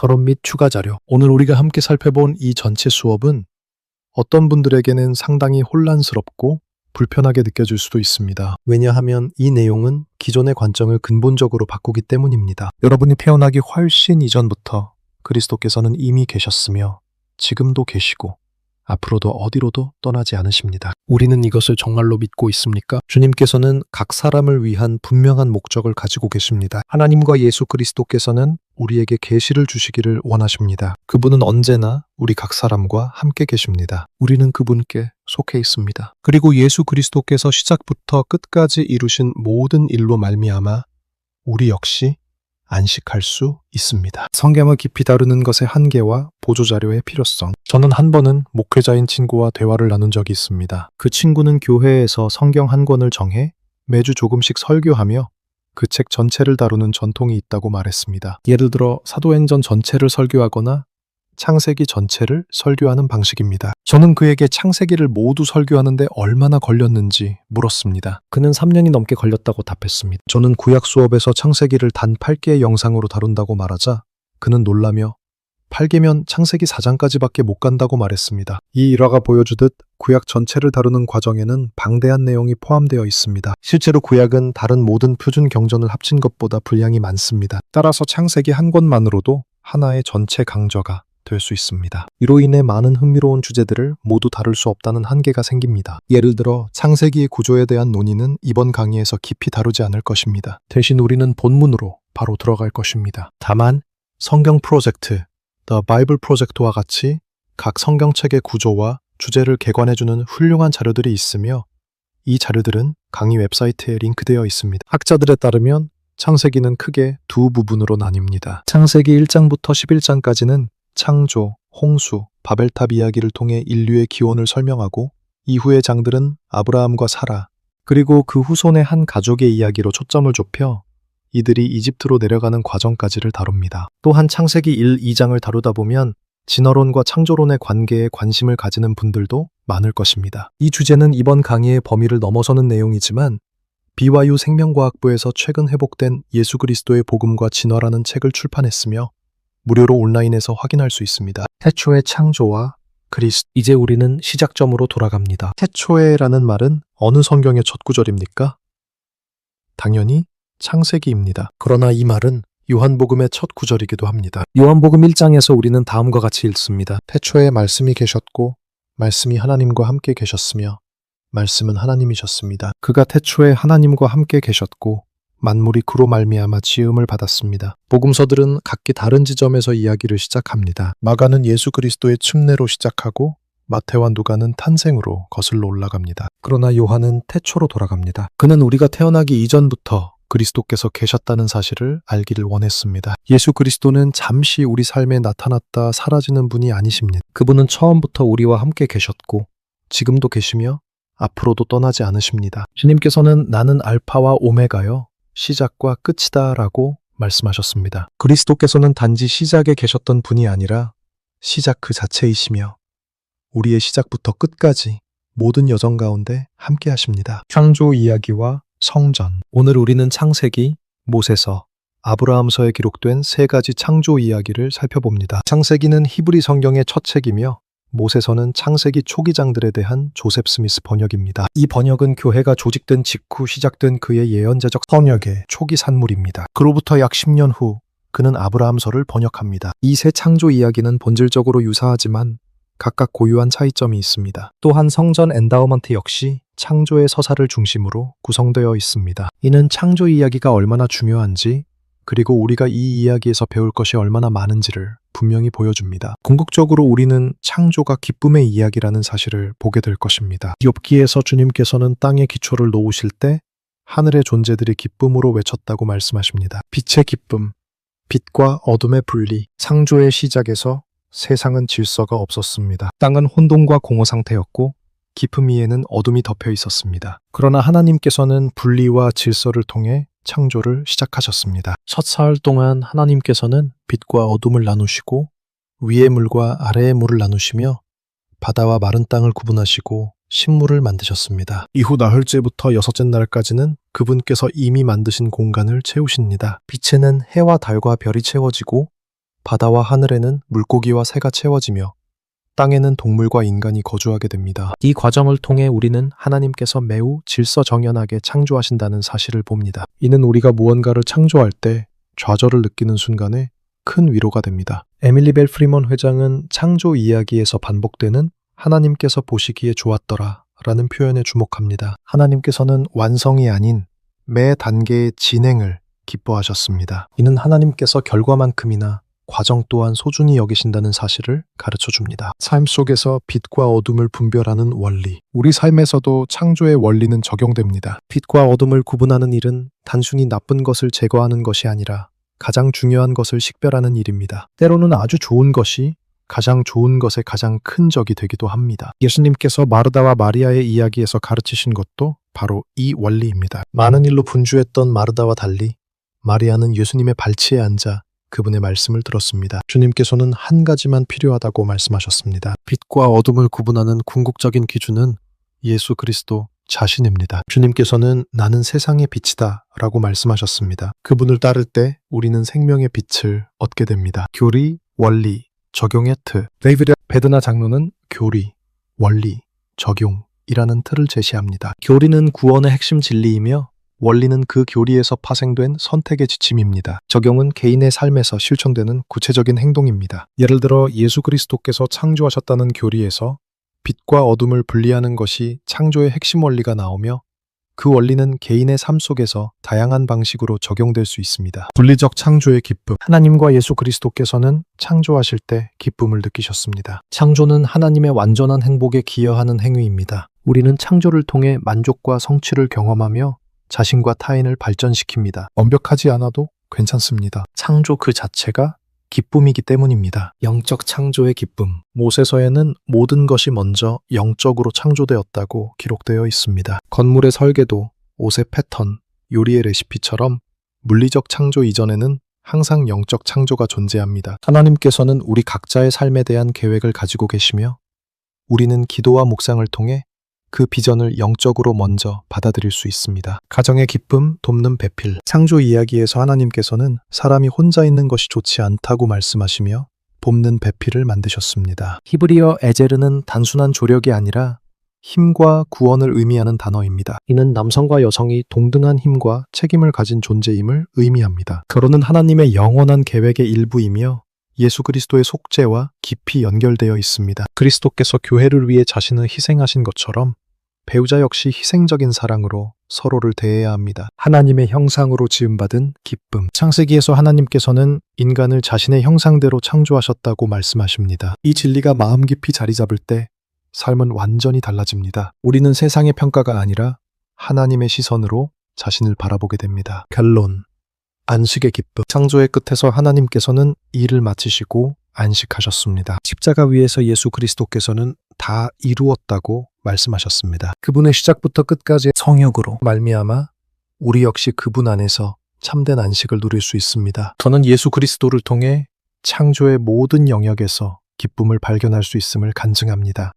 서론 및 추가 자료. 오늘 우리가 함께 살펴본 이 전체 수업은 어떤 분들에게는 상당히 혼란스럽고 불편하게 느껴질 수도 있습니다. 왜냐하면 이 내용은 기존의 관점을 근본적으로 바꾸기 때문입니다. 여러분이 태어나기 훨씬 이전부터 그리스도께서는 이미 계셨으며 지금도 계시고 앞으로도 어디로도 떠나지 않으십니다. 우리는 이것을 정말로 믿고 있습니까? 주님께서는 각 사람을 위한 분명한 목적을 가지고 계십니다. 하나님과 예수 그리스도께서는 우리에게 계시를 주시기를 원하십니다. 그분은 언제나 우리 각 사람과 함께 계십니다. 우리는 그분께 속해 있습니다. 그리고 예수 그리스도께서 시작부터 끝까지 이루신 모든 일로 말미암아 우리 역시 안식할 수 있습니다. 성경을 깊이 다루는 것의 한계와 보조자료의 필요성. 저는 한 번은 목회자인 친구와 대화를 나눈 적이 있습니다. 그 친구는 교회에서 성경 한 권을 정해 매주 조금씩 설교하며 그 책 전체를 다루는 전통이 있다고 말했습니다. 예를 들어 사도행전 전체를 설교하거나 창세기 전체를 설교하는 방식입니다. 저는 그에게 창세기를 모두 설교하는데 얼마나 걸렸는지 물었습니다. 그는 3년이 넘게 걸렸다고 답했습니다. 저는 구약 수업에서 창세기를 단 8개의 영상으로 다룬다고 말하자 그는 놀라며 8개면 창세기 4장까지밖에 못 간다고 말했습니다. 이 일화가 보여주듯 구약 전체를 다루는 과정에는 방대한 내용이 포함되어 있습니다. 실제로 구약은 다른 모든 표준 경전을 합친 것보다 분량이 많습니다. 따라서 창세기 한 권만으로도 하나의 전체 강좌가 될 수 있습니다. 이로 인해 많은 흥미로운 주제들을 모두 다룰 수 없다는 한계가 생깁니다. 예를 들어 창세기의 구조에 대한 논의는 이번 강의에서 깊이 다루지 않을 것입니다. 대신 우리는 본문으로 바로 들어갈 것입니다. 다만 성경 프로젝트, The Bible 프로젝트와 같이 각 성경책의 구조와 주제를 개관해주는 훌륭한 자료들이 있으며 이 자료들은 강의 웹사이트에 링크되어 있습니다. 학자들에 따르면 창세기는 크게 두 부분으로 나뉩니다. 창세기 1장부터 11장까지는 창조, 홍수, 바벨탑 이야기를 통해 인류의 기원을 설명하고 이후의 장들은 아브라함과 사라, 그리고 그 후손의 한 가족의 이야기로 초점을 좁혀 이들이 이집트로 내려가는 과정까지를 다룹니다. 또한 창세기 1, 2장을 다루다 보면 진화론과 창조론의 관계에 관심을 가지는 분들도 많을 것입니다. 이 주제는 이번 강의의 범위를 넘어서는 내용이지만 BYU 생명과학부에서 최근 회복된 예수 그리스도의 복음과 진화라는 책을 출판했으며 무료로 온라인에서 확인할 수 있습니다. 태초의 창조와 그리스 이제 우리는 시작점으로 돌아갑니다. 태초에라는 말은 어느 성경의 첫 구절입니까? 당연히 창세기입니다. 그러나 이 말은 요한복음의 첫 구절이기도 합니다. 요한복음 1장에서 우리는 다음과 같이 읽습니다. 태초에 말씀이 계셨고 말씀이 하나님과 함께 계셨으며 말씀은 하나님이셨습니다. 그가 태초에 하나님과 함께 계셨고 만물이 그로 말미암아 지음을 받았습니다. 복음서들은 각기 다른 지점에서 이야기를 시작합니다. 마가는 예수 그리스도의 층내로 시작하고 마태와 누가는 탄생으로 거슬러 올라갑니다. 그러나 요한은 태초로 돌아갑니다. 그는 우리가 태어나기 이전부터 그리스도께서 계셨다는 사실을 알기를 원했습니다. 예수 그리스도는 잠시 우리 삶에 나타났다 사라지는 분이 아니십니다. 그분은 처음부터 우리와 함께 계셨고 지금도 계시며 앞으로도 떠나지 않으십니다. 주님께서는 나는 알파와 오메가요 시작과 끝이다 라고 말씀하셨습니다. 그리스도께서는 단지 시작에 계셨던 분이 아니라 시작 그 자체이시며 우리의 시작부터 끝까지 모든 여정 가운데 함께 하십니다. 창조 이야기와 성전. 오늘 우리는 창세기, 모세서, 아브라함서에 기록된 세 가지 창조 이야기를 살펴봅니다. 창세기는 히브리 성경의 첫 책이며 모세서는 창세기 초기장들에 대한 조셉 스미스 번역입니다. 이 번역은 교회가 조직된 직후 시작된 그의 예언자적 선역의 초기 산물입니다. 그로부터 약 10년 후 그는 아브라함서를 번역합니다. 이 세 창조 이야기는 본질적으로 유사하지만 각각 고유한 차이점이 있습니다. 또한 성전 엔다우먼트 역시 창조의 서사를 중심으로 구성되어 있습니다. 이는 창조 이야기가 얼마나 중요한지 그리고 우리가 이 이야기에서 배울 것이 얼마나 많은지를 분명히 보여줍니다. 궁극적으로 우리는 창조가 기쁨의 이야기라는 사실을 보게 될 것입니다. 욥기에서 주님께서는 땅의 기초를 놓으실 때 하늘의 존재들이 기쁨으로 외쳤다고 말씀하십니다. 빛의 기쁨, 빛과 어둠의 분리, 창조의 시작에서 세상은 질서가 없었습니다. 땅은 혼돈과 공허 상태였고 위에는 어둠이 덮여 있었습니다. 그러나 하나님께서는 분리와 질서를 통해 창조를 시작하셨습니다. 첫 사흘 동안 하나님께서는 빛과 어둠을 나누시고 위의 물과 아래의 물을 나누시며 바다와 마른 땅을 구분하시고 식물을 만드셨습니다. 이후 나흘째부터 여섯째 날까지는 그분께서 이미 만드신 공간을 채우십니다. 빛에는 해와 달과 별이 채워지고 바다와 하늘에는 물고기와 새가 채워지며 땅에는 동물과 인간이 거주하게 됩니다. 이 과정을 통해 우리는 하나님께서 매우 질서정연하게 창조하신다는 사실을 봅니다. 이는 우리가 무언가를 창조할 때 좌절을 느끼는 순간에 큰 위로가 됩니다. 에밀리 벨 프리먼 회장은 창조 이야기에서 반복되는 하나님께서 보시기에 좋았더라 라는 표현에 주목합니다. 하나님께서는 완성이 아닌 매 단계의 진행을 기뻐하셨습니다. 이는 하나님께서 결과만큼이나 과정 또한 소중히 여기신다는 사실을 가르쳐 줍니다. 삶 속에서 빛과 어둠을 분별하는 원리. 우리 삶에서도 창조의 원리는 적용됩니다. 빛과 어둠을 구분하는 일은 단순히 나쁜 것을 제거하는 것이 아니라 가장 중요한 것을 식별하는 일입니다. 때로는 아주 좋은 것이 가장 좋은 것의 가장 큰 적이 되기도 합니다. 예수님께서 마르다와 마리아의 이야기에서 가르치신 것도 바로 이 원리입니다. 많은 일로 분주했던 마르다와 달리 마리아는 예수님의 발치에 앉아 그분의 말씀을 들었습니다. 주님께서는 한 가지만 필요하다고 말씀하셨습니다. 빛과 어둠을 구분하는 궁극적인 기준은 예수 그리스도 자신입니다. 주님께서는 나는 세상의 빛이다 라고 말씀하셨습니다. 그분을 따를 때 우리는 생명의 빛을 얻게 됩니다. 교리, 원리, 적용의 틀. 데이비드 베드나 장로는 교리, 원리, 적용 이라는 틀을 제시합니다. 교리는 구원의 핵심 진리이며 원리는 그 교리에서 파생된 선택의 지침입니다. 적용은 개인의 삶에서 실천되는 구체적인 행동입니다. 예를 들어 예수 그리스도께서 창조하셨다는 교리에서 빛과 어둠을 분리하는 것이 창조의 핵심 원리가 나오며 그 원리는 개인의 삶 속에서 다양한 방식으로 적용될 수 있습니다. 분리적 창조의 기쁨. 하나님과 예수 그리스도께서는 창조하실 때 기쁨을 느끼셨습니다. 창조는 하나님의 완전한 행복에 기여하는 행위입니다. 우리는 창조를 통해 만족과 성취를 경험하며 자신과 타인을 발전시킵니다. 완벽하지 않아도 괜찮습니다. 창조 그 자체가 기쁨이기 때문입니다. 영적 창조의 기쁨. 모세서에는 모든 것이 먼저 영적으로 창조되었다고 기록되어 있습니다. 건물의 설계도, 옷의 패턴, 요리의 레시피처럼 물리적 창조 이전에는 항상 영적 창조가 존재합니다. 하나님께서는 우리 각자의 삶에 대한 계획을 가지고 계시며 우리는 기도와 묵상을 통해 그 비전을 영적으로 먼저 받아들일 수 있습니다. 가정의 기쁨, 돕는 배필. 창조 이야기에서 하나님께서는 사람이 혼자 있는 것이 좋지 않다고 말씀하시며 돕는 배필을 만드셨습니다. 히브리어 에제르는 단순한 조력이 아니라 힘과 구원을 의미하는 단어입니다. 이는 남성과 여성이 동등한 힘과 책임을 가진 존재임을 의미합니다. 결혼은 하나님의 영원한 계획의 일부이며 예수 그리스도의 속죄와 깊이 연결되어 있습니다. 그리스도께서 교회를 위해 자신을 희생하신 것처럼 배우자 역시 희생적인 사랑으로 서로를 대해야 합니다. 하나님의 형상으로 지음받은 기쁨. 창세기에서 하나님께서는 인간을 자신의 형상대로 창조하셨다고 말씀하십니다. 이 진리가 마음 깊이 자리 잡을 때 삶은 완전히 달라집니다. 우리는 세상의 평가가 아니라 하나님의 시선으로 자신을 바라보게 됩니다. 결론. 안식의 기쁨. 창조의 끝에서 하나님께서는 일을 마치시고 안식하셨습니다. 십자가 위에서 예수 그리스도께서는 다 이루었다고 말씀하셨습니다. 그분의 시작부터 끝까지 성역으로 말미암아 우리 역시 그분 안에서 참된 안식을 누릴 수 있습니다. 저는 예수 그리스도를 통해 창조의 모든 영역에서 기쁨을 발견할 수 있음을 간증합니다.